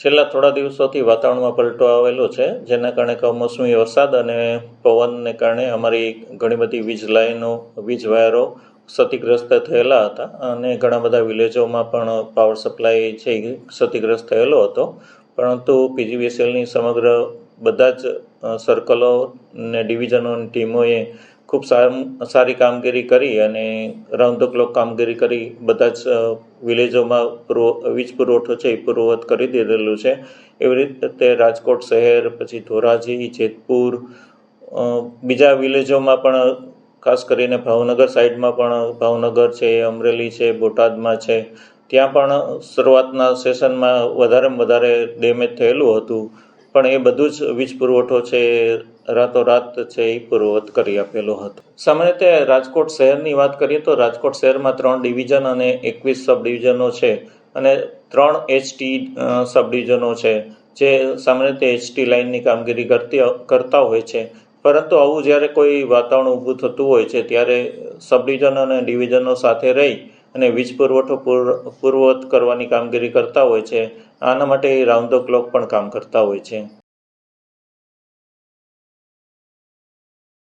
છેલ્લા થોડા દિવસોથી વાતાવરણમાં પલટો આવેલો છે, જેના કારણે કમોસમી વરસાદ અને પવનને કારણે અમારી ઘણી બધી વીજ લાઈનો, વીજ વાયરો ક્ષતિગ્રસ્ત થયેલા હતા અને ઘણા બધા વિલેજોમાં પણ પાવર સપ્લાય છે ક્ષતિગ્રસ્ત થયેલો હતો. પરંતુ પીજીવીએસએલની સમગ્ર બધા જ સર્કલો ને ડિવિઝનોની ટીમોએ ખૂબ સાર- કામગીરી કરી અને રાઉન્ડ ક્લોક કામગીરી કરી. બધા જ વિલેજોમાં પુરવ વીજ પુરવઠો છે એ પૂર્વવત કરી દીધેલું છે. એવી રીતે રાજકોટ શહેર, પછી ધોરાજી, જેતપુર બીજા વિલેજોમાં પણ, ખાસ કરીને ભાવનગર સાઈડમાં પણ ભાવનગર છે, અમરેલી છે, બોટાદમાં છે. ત્યાં પણ શરૂઆતના સેશનમાં વધારેમાં વધારે ડેમેજ થયેલું હતું. પણ એ બધું જ વીજ પુરવઠો છે, રાતોરાત છે, એ પૂર્વવત કરી આપેલો હતો. સામાન્ય રીતે રાજકોટ શહેરની વાત કરીએ તો રાજકોટ શહેરમાં ત્રણ ડિવિઝન અને એકવીસ સબ ડિવિઝનો છે અને ત્રણ એચટી સબ ડિવિઝનો છે, જે સામાન્ય રીતે એચટી લાઇનની કામગીરી કરતી, કરતા હોય છે. પરંતુ આવું જ્યારે કોઈ વાતાવરણ ઊભું થતું હોય છે, ત્યારે સબ ડિવિઝન અને ડિવિઝનો સાથે રહી અને વીજ પુરવઠો પૂર- પૂર્વવત કરવાની કામગીરી કરતા હોય છે. આના માટે રાઉન્ડ ધ ક્લોક પણ કામ કરતા હોય છે.